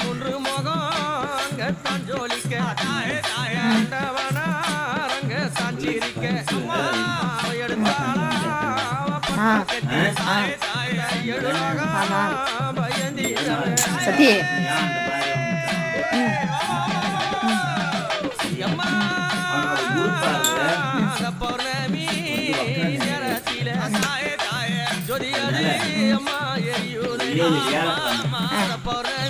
மூன்று முகங்க தஞ்சோலிக்க. ஆண்டவனாரங்க சஞ்சிரிக்க சத்தி பௌர்ணமி நேரத்தில ஜோதியடி அம்மா எரியூரே. பௌர்ணமி